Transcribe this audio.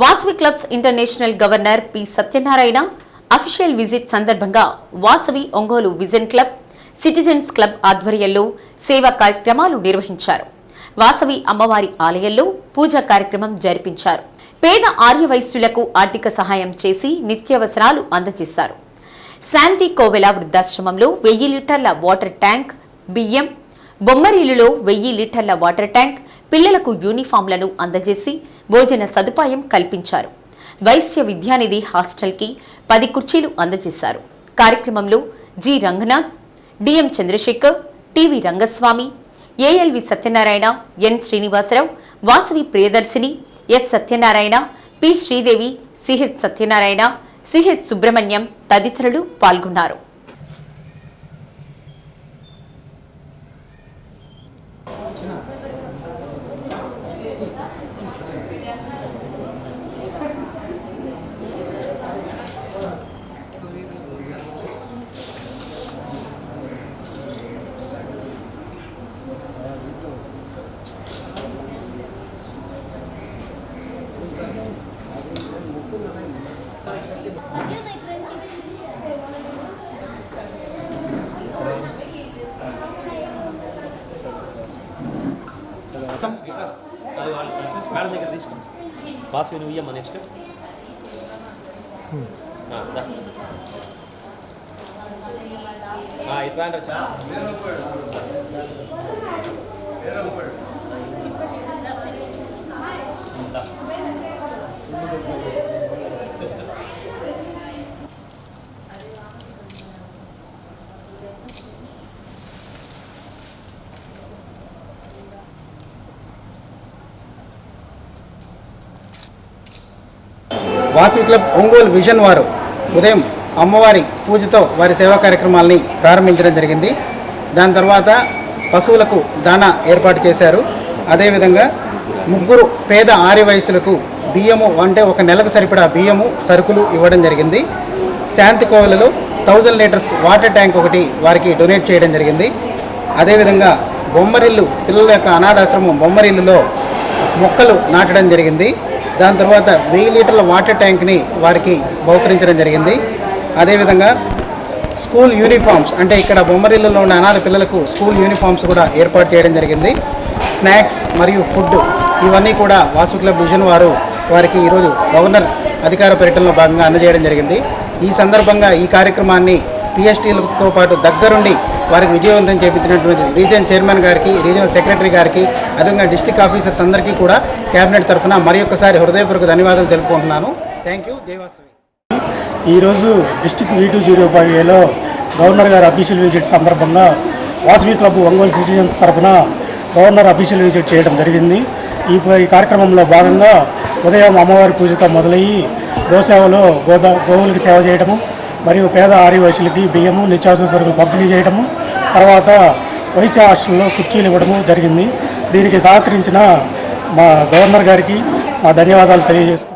Vasavi clubs international governor P Satyanarayana official visit సందర్భంగా Vasavi Ongole vision club citizens club ఆధ్వర్యంలో సేవా కార్యక్రమాలు నిర్వహించారు. వాసవి అమ్మవారి ఆలయంలో పూజా కార్యక్రమం జరిపించారు. పేద ఆర్యవైశ్యులకు ఆర్థిక సహాయం చేసి నిత్యావసరాలు అందజేశారు. శాంతి కోవెల వృద్ధాశ్రమంలో వెయ్యి లీటర్ల వాటర్ ట్యాంక్ బియ్యం బొమ్మరీలులో వెయ్యి లీటర్ల వాటర్ ట్యాంక్ పిల్లలకు యూనిఫామ్లను అందజేసి భోజన సదుపాయం కల్పించారు. వైశ్య విద్యానిధి హాస్టల్కి పది కుర్చీలు అందజేశారు. కార్యక్రమంలో G. Ranganath DM Chandrashekar TV Rangaswamy ALV Satyanarayana N. Srinivasarao Vasavi Priyadarshini S. Satyanarayana P. Sridevi CH Satyanarayana CH Subrahmanyam తదితరులు పాల్గొన్నారు. మేడం దగ్గర తీసుకోండి పాస్ నువ్వు ఇయ్యమ్మా నెక్స్ట్ వచ్చా వాసవి క్లబ్ ఒంగోలు విజన్ వారు ఉదయం అమ్మవారి పూజతో వారి సేవా కార్యక్రమాల్ని ప్రారంభించడం జరిగింది. దాని తర్వాత పశువులకు దానా ఏర్పాటు చేశారు. అదేవిధంగా ముగ్గురు పేద ఆర్య వయసులకు బియ్యము అంటే ఒక నెలకు సరిపడా బియ్యము సరుకులు ఇవ్వడం జరిగింది. శాంతి కోవలలో థౌజండ్ లీటర్స్ వాటర్ ట్యాంక్ ఒకటి వారికి డొనేట్ చేయడం జరిగింది. అదేవిధంగా బొమ్మరిల్లు పిల్లల యొక్క అనాథాశ్రమం బొమ్మరిల్లులో మొక్కలు నాటడం జరిగింది. దాని తర్వాత వెయ్యి లీటర్ల వాటర్ ట్యాంక్ని వారికి బహుకరించడం జరిగింది. అదేవిధంగా స్కూల్ యూనిఫామ్స్ అంటే ఇక్కడ బొమ్మరిల్లులో ఉన్న అనాథ పిల్లలకు స్కూల్ యూనిఫామ్స్ కూడా ఏర్పాటు చేయడం జరిగింది. స్నాక్స్ మరియు ఫుడ్ ఇవన్నీ కూడా వాసు క్లబ్ విజన్ వారు వారికి ఈరోజు గవర్నర్ అధికార పర్యటనలో భాగంగా అందజేయడం జరిగింది. ఈ సందర్భంగా ఈ కార్యక్రమాన్ని పిఎస్టీలతో పాటు దగ్గరుండి వారికి విజయవంతం చేపించినటువంటి రీజన్ చైర్మన్ గారికి రీజనల్ సెక్రటరీ గారికి అదేవిధంగా డిస్టిక్ ఆఫీసర్స్ అందరికీ కూడా కేబినెట్ తరఫున మరి ఒక్కసారి హృదయపూర్వక ధన్యవాదాలు తెలుపుకుంటున్నాను. థ్యాంక్ యూ ఈరోజు district V two zero five ఏలో గవర్నర్ గారి అఫీషియల్ విజిట్ సందర్భంగా వాసవి క్లబ్ ఒంగోలు సిటిజన్స్ తరఫున గవర్నర్ అఫీషియల్ విజిట్ చేయడం జరిగింది. ఈ ఈ కార్యక్రమంలో భాగంగా ఉదయం అమ్మవారి పూజతో మొదలయ్యి గోసేవలో గోదా గోవులకి సేవ చేయడము మరియు పేద ఆర్యవయసులకి బియ్యము నిత్యావసర సరుకులు పంపిణీ చేయడము తర్వాత వైశ్య హాస్టల్లో కుర్చీలు ఇవ్వడము జరిగింది. దీనికి సహకరించిన మా గవర్నర్ గారికి మా ధన్యవాదాలు తెలియజేసుకుంటున్నాను.